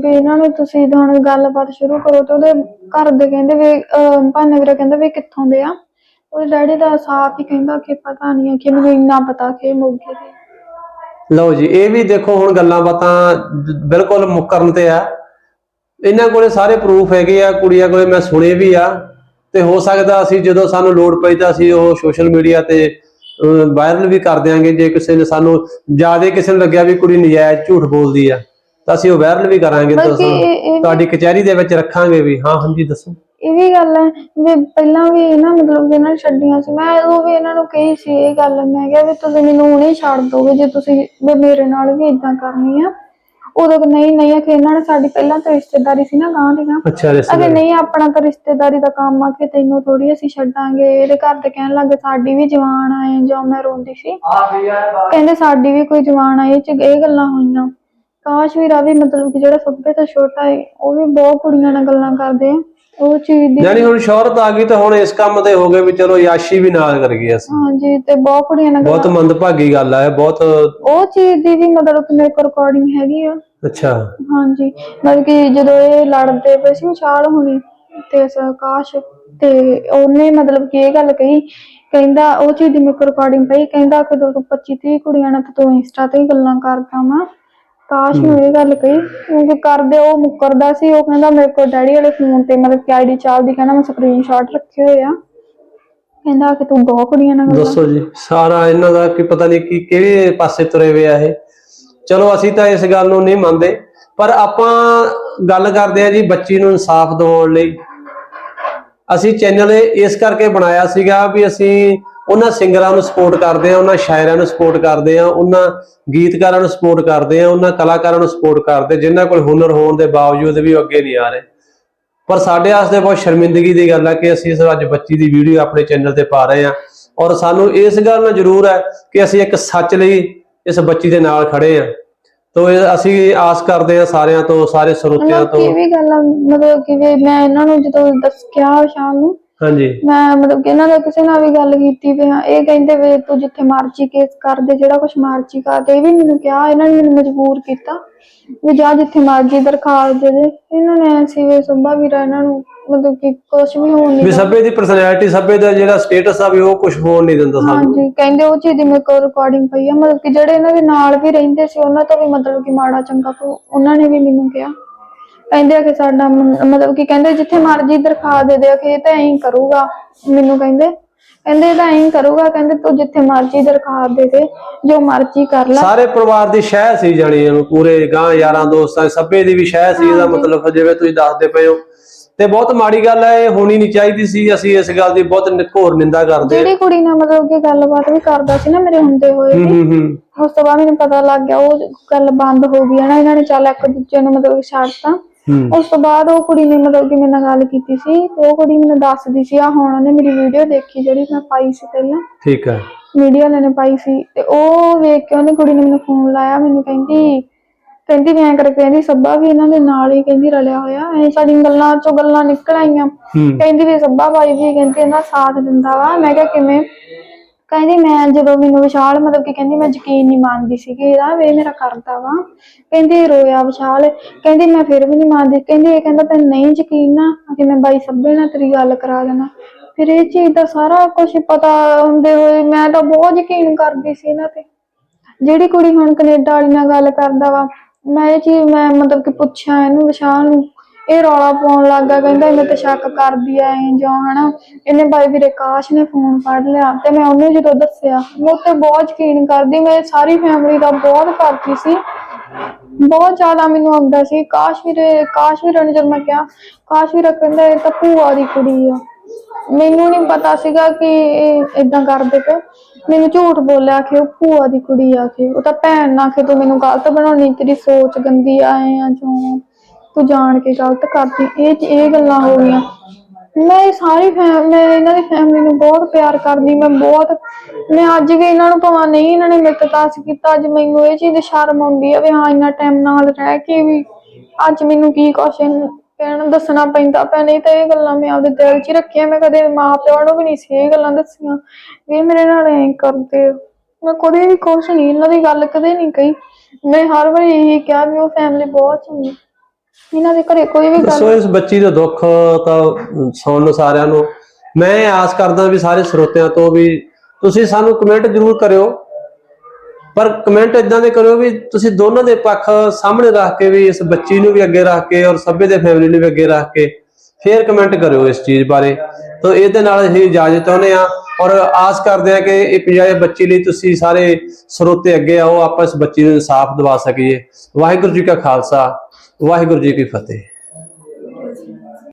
ਵੀ ਇਹਨਾਂ ਨੂੰ ਤੁਸੀਂ ਹੁਣ ਗੱਲਬਾਤ ਸ਼ੁਰੂ ਕਰੋ ਤੇ ਉਹਦੇ ਘਰ ਦੇ ਕਹਿੰਦੇ ਵੀ ਅਹ, ਭਾਨੇ ਵੀਰਾ ਕਹਿੰਦਾ ਵੀ ਕਿੱਥੋਂ ਦੇ ਆ। ਉਹਦੇ ਡੈਡੀ ਦਾ ਸਾਫ਼ ਹੀ ਕਹਿੰਦਾ ਕਿ ਪਤਾ ਨਹੀਂ ਹੈ ਕਿ ਮੈਨੂੰ ਇੰਨਾ ਪਤਾ ਕਿ ਮੋਗੇ ਦੇ ਲਓ ਜੀ ਇਹ ਵੀ ਦੇਖੋ ਹੁਣ ਗੱਲਾਂ ਬਾਤਾਂ ਬਿਲਕੁਲ ਮੁੱਕਰਨ ਤੇ ਆ। ਇਹਨਾਂ ਕੋਲੇ ਸਾਰੇ ਪ੍ਰੂਫ ਹੈਗੇ ਆ ਕੁੜੀਆਂ ਕੋਲੇ ਮੈਂ ਸੁਣੇ ਵੀ ਆ। ਤੇ ਹੋ ਸਕਦਾ ਅਸੀਂ ਜਦੋਂ ਸਾਨੂੰ ਲੋੜ ਪਈ ਤਾਂ ਅਸੀਂ ਉਹ ਸੋਸ਼ਲ ਮੀਡੀਆ ਤੇ ਵਾਇਰਲ ਵੀ ਕਰ ਦਿਆਂਗੇ। ਜੇ ਕਿਸੇ ਨੇ ਸਾਨੂੰ ਜ਼ਿਆਦਾ ਕਿਸੇ ਨੂੰ ਲੱਗਿਆ ਵੀ ਕੁੜੀ ਨਜਾਇਜ਼ ਝੂਠ ਬੋਲਦੀ ਆ ਤਾਂ ਅਸੀਂ ਉਹ ਵਾਇਰਲ ਵੀ ਕਰਾਂਗੇ। ਤੁਹਾਡੀ ਕਚਹਿਰੀ ਦੇ ਵਿੱਚ ਰੱਖਾਂਗੇ ਵੀ। ਹਾਂ ਹਾਂਜੀ ਦੱਸੋ। ਇਹ ਵੀ ਗੱਲ ਹੈ ਵੀ ਪਹਿਲਾਂ ਵੀ ਇਹਨਾਂ ਮਤਲਬ ਇਹਨਾਂ ਨੇ ਛੱਡੀਆਂ ਸੀ। ਮੈਂ ਉਹ ਵੀ ਇਹਨਾਂ ਨੂੰ ਕਹੀ ਸੀ ਇਹ ਗੱਲ। ਮੈਂ ਕਿਹਾ ਵੀ ਤੁਸੀਂ ਮੈਨੂੰ ਹੁਣੇ ਛੱਡ ਦੋਗੇ ਜੇ ਤੁਸੀਂ ਮੇਰੇ ਨਾਲ ਵੀ ਇਦਾਂ ਕਰਨੀ ਆ। ਉਦੋਂ ਕਿ ਨਹੀਂ ਨਹੀਂ ਕਿ ਇਹਨਾਂ ਨੇ ਸਾਡੀ ਪਹਿਲਾਂ ਤਾਂ ਰਿਸ਼ਤੇਦਾਰੀ ਸੀ ਨਾ ਗਾਂ ਦੀ ਗਾਂ ਅੱਛਾ ਅਗੇ ਰਿਸ਼ਤੇਦਾਰ ਨਹੀਂ ਆਪਣਾ ਤਾਂ ਰਿਸ਼ਤੇਦਾਰੀ ਦਾ ਕੰਮ ਆ ਕਿ ਤੈਨੂੰ ਥੋੜੀ ਅਸੀਂ ਛੱਡਾਂਗੇ। ਇਹਦੇ ਘਰ ਦੇ ਕਹਿਣ ਲੱਗੇ ਸਾਡੀ ਵੀ ਜਵਾਨ ਆਏ ਜੋ ਮੈਂ ਰੋਂਦੀ ਸੀ। ਕਹਿੰਦੇ ਸਾਡੀ ਵੀ ਕੋਈ ਜਵਾਨ ਆਏ ਇਹ ਚ ਇਹ ਗੱਲਾਂ ਹੋਈਆਂ। ਕਾਸ਼ ਵੀ ਰਾਵੀ ਮਤਲਬ ਕਿ ਜਿਹੜਾ ਸਭੇ ਤੋਂ ਛੋਟਾ ਹੈ ਉਹ ਵੀ ਬਹੁਤ ਕੁੜੀਆਂ ਨਾਲ ਗੱਲਾਂ ਕਰਦੇ ਆ। ਉਹ ਚੀਜ਼ ਦੀ ਯਾਨੀ ਹੁਣ ਸ਼ੌਹਰਤ ਆ ਗਈ ਤਾਂ ਹੁਣ ਇਸ ਕੰਮ ਤੇ ਹੋ ਗਏ ਵੀ ਚਲੋ ਯਾਸ਼ੀ ਵੀ ਨਾਲ ਕਰ ਗਏ ਅਸੀਂ। ਹਾਂਜੀ ਤੇ ਬਹੁਤ ਕੁੜੀਆਂ ਨਾਲ ਬਹੁਤ ਮੰਦਭਾਗੀ ਗੱਲ ਆ ਇਹ ਬਹੁਤ ਉਹ ਚੀਜ਼ ਦੀ ਵੀ ਮਤਲਬ ਕਿ ਮੇਰੇ ਕੋਲ ਰਿਕਾਰਡਿੰਗ ਹੈਗੀ ਆ। ਅੱਛਾ। ਹਾਂਜੀ। ਮਤਲਬ ਕਿ ਜਦੋਂ ਇਹ ਲੜਦੇ ਪਏ ਸੀ ਵਿਸ਼ਾਲ ਹੁਣੀ ਤੇ ਸਕਾਸ਼ ਤੇ ਉਹਨੇ ਮਤਲਬ ਕਿ ਇਹ ਗੱਲ ਕਹੀ ਕਹਿੰਦਾ ਉਹ ਚੀਜ਼ ਦੀ ਮੇਰੇ ਰਿਕਾਰਡਿੰਗ ਪਈ ਕਹਿੰਦਾ ਕਿ ਤੂੰ 25 30 ਕੁੜੀਆਂ ਨਾਲ ਤਾਂ ਇੰਸਟਾ ਤੇ ਹੀ ਗੱਲਾਂ ਕਰਦਾ ਵਾ। ਕਾਸ਼ ਨੂੰ ਇਹ ਗੱਲ ਕਹੀ ਕਿਉਂਕਿ ਕਰਦੇ ਉਹ ਮੁੱਕਰਦਾ ਸੀ ਉਹ ਕਹਿੰਦਾ ਮੇਰੇ ਕੋਲ ਡੈਡੀ ਵਾਲੇ ਫੋਨ ਤੇ ਮਤਲਬ ਕਿ ਆਈਡੀ ਚੱਲਦੀ ਕਹਿੰਦਾ ਮੈਂ ਸਕਰੀਨਸ਼ਾਟ ਰੱਖੇ ਹੋਏ ਆ। ਕਹਿੰਦਾ ਕਿ ਤੂੰ ਬਹੁਤ ਕੁੜੀਆਂ ਨਾਲ ਦੱਸੋ ਜੀ ਸਾਰਾ ਇਹਨਾਂ ਦਾ ਕੀ ਪਤਾ ਨਹੀਂ ਕੀ ਕਿਹੜੇ ਪਾਸੇ ਤੁਰੇ ਹੋਏ ਆ ਇਹ? ਚਲੋ ਅਸੀਂ ਤਾਂ ਇਸ ਗੱਲ ਨੂੰ ਨਹੀਂ ਮੰਨਦੇ, ਪਰ ਆਪਾਂ ਗੱਲ ਕਰਦੇ ਆ ਜੀ ਬੱਚੀ ਨੂੰ ਇਨਸਾਫ ਦਿਵਾਉਣ ਲਈ। ਅਸੀਂ ਚੈਨਲ ਇਸ ਕਰਕੇ ਬਣਾਇਆ ਸੀਗਾ ਵੀ ਅਸੀਂ ਉਹਨਾਂ ਸਿੰਗਰਾਂ ਨੂੰ ਸਪੋਰਟ ਕਰਦੇ ਆ ਉਹਨਾਂ ਸ਼ਾਇਰਾਂ ਨੂੰ ਸਪੋਰਟ ਕਰਦੇ ਆ ਉਹਨਾਂ ਗੀਤਕਾਰਾਂ ਨੂੰ ਸਪੋਰਟ ਕਰਦੇ ਆ ਉਹਨਾਂ ਕਲਾਕਾਰਾਂ ਨੂੰ ਸਪੋਰਟ ਕਰਦੇ ਜਿਨ੍ਹਾਂ ਕੋਲ ਹੁਨਰ ਹੋਣ ਦੇ ਬਾਵਜੂਦ ਵੀ ਉਹ ਅੱਗੇ ਨਹੀਂ ਆ ਰਹੇ। ਪਰ ਸਾਡੇ ਵਾਸਤੇ ਬਹੁਤ ਸ਼ਰਮਿੰਦਗੀ ਦੀ ਗੱਲ ਹੈ ਕਿ ਅਸੀਂ ਇਸ ਅੱਜ ਬੱਚੀ ਦੀ ਵੀਡੀਓ ਆਪਣੇ ਚੈਨਲ ਤੇ ਪਾ ਰਹੇ ਹਾਂ। ਔਰ ਸਾਨੂੰ ਇਸ ਗੱਲ ਨਾਲ ਜ਼ਰੂਰ ਹੈ ਕਿ ਅਸੀਂ ਇੱਕ ਸੱਚ ਲਈ ਇਸ ਬੱਚੀ ਦੇ ਨਾਲ ਖੜੇ ਹਾਂ ਤੋ ਇਹ ਅਸੀਂ ਆਸ ਕਰਦੇ ਹਾਂ ਸਾਰਿਆਂ ਤੋਂ ਸਾਰੇ ਸਰੋਤਿਆਂ ਕਿ ਤੋਂ। ਇਹ ਵੀ ਗੱਲ ਆ, ਮਤਲਬ ਕਿ ਵੀ ਮੈਂ ਇਹਨਾਂ ਨੂੰ ਜਦੋਂ ਦੱਸ ਕਿਹਾ ਸ਼ਾਮ ਨੂੰ ਹਾਂਜੀ। ਮੈਂ ਮਤਲਬ ਕਿ ਇਹਨਾਂ ਦਾ ਕਿਸੇ ਨਾਲ ਵੀ ਗੱਲ ਕੀਤੀ ਵੀ ਹਾਂ ਇਹ ਕਹਿੰਦੇ ਵੀ ਤੂੰ ਜਿੱਥੇ ਮਰਜ਼ੀ ਕੇਸ ਕਰ ਦੇ ਜਿਹੜਾ ਕੁਝ ਮਰਜ਼ੀ ਕਰ ਦੇ। ਇਹ ਵੀ ਮੈਨੂੰ ਕਿਹਾ ਇਹਨਾਂ ਨੇ ਮੈਨੂੰ ਮਜਬੂਰ ਕੀਤਾ ਵੀ ਜਾ ਜਿੱਥੇ ਮਰਜ਼ੀ ਦਰਖਾਸਤ ਦੇ ਦੇ। ਇਹਨਾਂ ਨੇ ਐਸੀ ਵੀ ਸੁਭਾ ਵੀਰਾ ਇਹਨਾਂ ਨੂੰ ਮਤਲਬ ਕਿ ਕੁਝ ਵੀ ਹੋਣ ਨਹੀਂ ਵੀ ਸਭੇ ਦੀ ਪਰਸਨੈਲਿਟੀ ਸਭੇ ਦਾ ਜਿਹੜਾ ਸਟੇਟਸ ਆ ਵੀ ਉਹ ਕੁਝ ਹੋਣ ਨਹੀਂ ਦਿੰਦਾ ਸਾਨੂੰ। ਹਾਂਜੀ ਕਹਿੰਦੇ ਉਹ ਚੀਜ਼ ਦੀ ਮੇਰੇ ਕੋਲ ਰਿਕਾਰਡਿੰਗ ਪਈ ਆ ਮਤਲਬ ਕਿ ਜਿਹੜੇ ਇਹਨਾਂ ਦੇ ਨਾਲ ਵੀ ਰਹਿੰਦੇ ਸੀ ਉਹਨਾਂ ਤੋਂ ਵੀ ਮਤਲਬ ਕਿ ਮਾੜਾ ਚੰਗਾ ਕੋ ਉਹਨਾਂ ਨੇ ਵੀ ਮੈਨੂੰ ਕਿਹਾ। ਕਹਿੰਦੇ ਆ ਕਿ ਸਾਡਾ ਮੁੰ- ਮਤਲਬ ਕਿ ਕਹਿੰਦੇ ਜਿੱਥੇ ਮਰਜ਼ੀ ਦਰਖਾਸਤ ਦੇ ਦੇ ਕਿ ਇਹ ਤਾਂ ਐਂ ਹੀ ਕਰੂਗਾ ਮੈਨੂੰ ਕਹਿੰਦੇ। ਕਹਿੰਦੇ ਇਹ ਤਾਂ ਐਂ ਹੀ ਕਰੂਗਾ ਕਹਿੰਦੇ ਤੂੰ ਜਿੱਥੇ ਮਰਜ਼ੀ ਦਰਖਾਸਤ ਦੇ ਦੇ ਜੋ ਮਰਜ਼ੀ ਕਰ ਲੈ। ਸਾਰੇ ਪਰਿਵਾਰ ਦੀ ਸ਼ਹਿ ਸੀ ਜਾਣੀ ਇਹਨੂੰ ਪੂਰੇ ਗਾਂ ਯਾਰਾਂ ਦੋਸਤਾਂ ਸਭੇ ਦੀ ਵੀ ਸ਼ਹਿ ਸੀ ਇਹਦਾ ਮਤਲਬ ਜਿਵੇਂ ਤੁਸੀਂ ਦੱਸਦੇ ਪਏ ਹੋ। ਤੇ ਬਹੁਤ ਮਾੜੀ ਗੱਲ ਹੈ ਇਹ ਹੋਣੀ ਨਹੀਂ ਚਾਹੀਦੀ ਸੀ। ਅਸੀਂ ਇਸ ਗੱਲ ਦੀ ਬਹੁਤ ਘੋਰ ਨਿੰਦਾ ਕਰਦੇ ਹਾਂ। ਜਿਹੜੀ ਕੁੜੀ ਨਾਲ ਮਤਲਬ ਕਿ ਗੱਲਬਾਤ ਵੀ ਕਰਦਾ ਸੀ ਨਾ ਮੇਰੇ ਹੁੰਦੇ ਹੋਏ ਹੂੰ ਵੀ ਹੂੰ ਹੂੰ ਉਸ ਤੋਂ ਬਾਅਦ ਮੈਨੂੰ ਪਤਾ ਲੱਗ ਗਿਆ ਉਹ ਗੱਲ ਬੰਦ ਹੋ ਗਈ ਹੈ ਨਾ ਇਹਨਾਂ ਨੇ ਚੱਲ ਇੱਕ ਦੂਜੇ ਨੂੰ ਮਤਲਬ ਕਿ ਛੱਡਤਾ। ਹੂੰ। ਉਸ ਤੋਂ ਬਾਅਦ ਉਹ ਕੁੜੀ ਨੇ ਮਤਲਬ ਕਿ ਮੇਰੇ ਨਾਲ ਗੱਲ ਕੀਤੀ ਸੀ ਤੇ ਉਹ ਕੁੜੀ ਮੈਨੂੰ ਦੱਸਦੀ ਸੀ ਆ ਹੁਣ ਉਹਨੇ ਮੇਰੀ ਵੀਡੀਓ ਦੇਖੀ ਜਿਹੜੀ ਮੈਂ ਪਾਈ ਸੀ ਪਹਿਲਾਂ। ਠੀਕ ਹੈ। ਮੀਡੀਆ ਵਾਲਿਆਂ ਨੇ ਪਾਈ ਸੀ ਤੇ ਉਹ ਵੇਖ ਕੇ ਉਹਨੇ ਕੁੜੀ ਨੇ ਮੈਨੂੰ ਫੋਨ ਲਾਇਆ ਮੈਨੂੰ ਕਹਿੰਦੀ ਕਹਿੰਦੀ ਮੈਂ ਕਰਕੇ ਕਹਿੰਦੀ ਸੱਬਾ ਵੀ ਇਹਨਾਂ ਦੇ ਨਾਲ ਹੀ ਕਹਿੰਦੀ ਰਲਿਆ ਹੋਇਆ ਐ ਸਾਡੀ ਗੱਲਾਂ ਚੋਂ ਗੱਲਾਂ ਨਿਕਲ ਆਈਆਂ। ਹੂੰ। ਕਹਿੰਦੀ ਵੀ ਸੱਬਾ ਬਾਈ ਵੀ ਕਹਿੰਦੀ ਇਹਦਾ ਸਾਥ ਦਿੰਦਾ ਵਾ। ਮੈਂ ਕਿਹਾ ਕਿਵੇਂ? ਕਹਿੰਦੀ ਮੈਂ ਜਦੋਂ ਮੈਨੂੰ ਵਿਸ਼ਾਲ ਮਤਲਬ ਕਿ ਕਹਿੰਦੀ ਮੈਂ ਯਕੀਨ ਨਹੀਂ ਮੰਨਦੀ ਸੀਗੀ ਇਹਦਾ ਵੀ ਮੇਰਾ ਕਰਦਾ ਵਾ। ਕਹਿੰਦੀ ਰੋਇਆ ਵਿਸ਼ਾਲ। ਕਹਿੰਦੀ ਮੈਂ ਫਿਰ ਵੀ ਨਹੀਂ ਮੰਨਦੀ। ਕਹਿੰਦੀ ਇਹ ਕਹਿੰਦਾ ਤੈਨੂੰ ਨਹੀਂ ਯਕੀਨ ਨਾ ਕਿ ਮੈਂ ਬਾਈ ਸੱਬੇ ਨਾਲ ਤੇਰੀ ਗੱਲ ਕਰਾ ਦੇਣਾ। ਫਿਰ ਇਹ ਚੀਜ਼ ਦਾ ਸਾਰਾ ਕੁਝ ਪਤਾ ਹੁੰਦੇ ਹੋਏ ਮੈਂ ਤਾਂ ਬਹੁਤ ਯਕੀਨ ਕਰਦੀ ਸੀ ਇਹਨਾਂ ਤੇ। ਜਿਹੜੀ ਕੁੜੀ ਹੁਣ ਕੈਨੇਡਾ ਵਾਲੀ ਨਾਲ ਗੱਲ ਕਰਦਾ ਵਾ ਮੈਂ ਇਹ ਚੀਜ਼ ਮੈਂ ਮਤਲਬ ਕਿ ਪੁੱਛਿਆ ਇਹਨੂੰ ਵਿਸ਼ਾਲ ਨੂੰ, ਇਹ ਰੌਲਾ ਪਾਉਣ ਲੱਗਾ ਕਹਿੰਦਾ ਇਹਨੇ ਤੇ ਸ਼ੱਕ ਕਰਦੀ ਐ ਜੋ ਹਨਾ। ਇਹਨੇ ਬਾਈ ਵੀਰੇ ਕਾਸ਼ ਨੇ ਫੋਨ ਫੜ ਲਿਆ ਤੇ ਮੈਂ ਉਹਨੂੰ ਜਦੋਂ ਦੱਸਿਆ, ਮੈਂ ਉੱਤੇ ਬਹੁਤ ਯਕੀਨ ਕਰਦੀ, ਮੈਂ ਸਾਰੀ ਫੈਮਿਲੀ ਦਾ ਬਹੁਤ ਕਰਦੀ ਸੀ। ਬਹੁਤ ਜ਼ਿਆਦਾ ਮੈਨੂੰ ਆਉਂਦਾ ਸੀ, ਕਾਸ਼ ਵੀਰੇ ਕਾਸ਼ ਵੀਰੇ ਨੇ ਜਦ ਮੈਂ ਕਿਹਾ, ਕਾਸ਼ ਵੀਰਾ ਕਹਿੰਦਾ ਇਹ ਤਾਂ ਭੂਆ ਦੀ ਕੁੜੀ ਆ। ਮੈਨੂੰ ਨਹੀਂ ਪਤਾ ਸੀਗਾ ਕਿ ਇਦਾਂ ਕਰਦੇ ਪਏ। ਮੈਨੂੰ ਝੂਠ ਬੋਲਿਆ ਕਿ ਉਹ ਭੂਆ ਦੀ ਕੁੜੀ ਆ ਕਿ ਉਹ ਤਾਂ ਭੈਣ ਨਾ ਕਿ ਤੂੰ ਮੈਨੂੰ ਗਲਤ ਬਣਾਉਣੀ, ਤੇਰੀ ਸੋਚ ਗੰਦੀ ਆਏ ਆ, ਜੋ। ਤੂੰ ਜਾਣ ਕੇ ਗਲਤ ਕਰਦੀ। ਇਹ ਇਹ ਗੱਲਾਂ ਹੋ ਗਈਆਂ। ਮੈਂ ਸਾਰੀ ਫੈਮ ਮੈਂ ਇਹਨਾਂ ਦੀ ਫੈਮਿਲੀ ਨੂੰ ਬਹੁਤ ਪਿਆਰ ਕਰਦੀ। ਮੈਂ ਬਹੁਤ, ਮੈਂ ਅੱਜ ਵੀ ਇਹਨਾਂ ਨੂੰ ਭਾਵੇਂ, ਨਹੀਂ ਇਹਨਾਂ ਨੇ ਮੇਰੇ ਤੇ ਤਰਸ ਕੀਤਾ। ਅੱਜ ਮੈਨੂੰ ਇਹ ਚੀਜ਼ ਦੀ ਸ਼ਰਮ ਆਉਂਦੀ ਆ ਵੀ ਹਾਂ, ਇੰਨਾ ਟਾਈਮ ਨਾਲ ਰਹਿ ਕੇ ਵੀ ਅੱਜ ਮੈਨੂੰ ਕੀ ਕੁਛ ਕਹਿਣ ਦੱਸਣਾ ਪੈਂਦਾ ਪਿਆ ਨਹੀਂ ਤਾਂ ਇਹ ਗੱਲਾਂ ਮੈਂ ਆਪਦੇ ਦਿਲ 'ਚ ਹੀ ਰੱਖੀਆਂ ਮੈਂ ਕਦੇ ਮਾਂ ਪਿਓ ਨੂੰ ਵੀ ਨਹੀਂ ਸੀ ਇਹ ਗੱਲਾਂ ਦੱਸੀਆਂ। ਵੀ ਮੇਰੇ ਨਾਲ ਐਂ ਕਰਦੇ ਆ। ਮੈਂ ਕਦੇ ਵੀ ਕੁਛ ਨਹੀਂ ਇਹਨਾਂ ਦੀ ਗੱਲ ਕਦੇ ਨਹੀਂ ਕਹੀ। ਮੈਂ ਹਰ ਵਾਰੀ ਇਹੀ ਕਿਹਾ ਵੀ ਉਹ ਫੈਮਿਲੀ ਬਹੁਤ ਚੰਗੀ। ਇਹਨਾਂ ਦੇ ਘਰੇ ਕੋਈ ਵੀ ਗੱਲ ਸੋ ਇਸ ਬੱਚੀ ਦਾ ਦੁੱਖ ਤਾਂ ਸੁਣਨ ਨੂੰ ਸਾਰਿਆਂ ਨੂੰ। ਮੈਂ ਆਸ ਕਰਦਾ ਵੀ ਸਾਰੇ ਸਰੋਤਿਆਂ ਤੋਂ ਵੀ ਤੁਸੀਂ ਸਾਨੂੰ ਕਮੈਂਟ ਜ਼ਰੂਰ ਕਰਿਓ। ਪਰ ਕਮੈਂਟ ਇਦਾਂ ਦੇ ਕਰਿਓ ਵੀ ਤੁਸੀਂ ਦੋਨਾਂ ਦੇ ਪੱਖ ਸਾਹਮਣੇ ਰੱਖ ਕੇ ਵੀ ਇਸ ਬੱਚੀ ਨੂੰ ਵੀ ਅੱਗੇ ਰੱਖ ਕੇ ਔਰ ਸਭੇ ਦੇ ਫੈਮਿਲੀ ਨੂੰ ਵੀ ਅੱਗੇ ਰੱਖ ਕੇ ਫੇਰ ਕਮੈਂਟ ਕਰਿਓ ਇਸ ਚੀਜ਼ ਬਾਰੇ। ਤਾਂ ਇਹਦੇ ਨਾਲ ਅਸੀਂ ਇਜਾਜ਼ਤ ਚਾਹੁੰਦੇ ਆ ਔਰ ਆਸ ਕਰਦੇ ਆ ਕਿ ਇਹ ਪੰਜਾਬੀ ਬੱਚੀ ਲਈ ਤੁਸੀਂ ਸਾਰੇ ਸਰੋਤੇ ਅੱਗੇ ਆਓ, ਆਪਾਂ ਇਸ ਬੱਚੀ ਨੂੰ ਇਨਸਾਫ ਦਿਵਾ ਸਕੀਏ। ਵਾਹਿਗੁਰੂ ਜੀ ਕਾ ਖਾਲਸਾ, ਵਾਹਿਗੁਰੂ ਜੀ ਕੀ ਫਤਿਹ।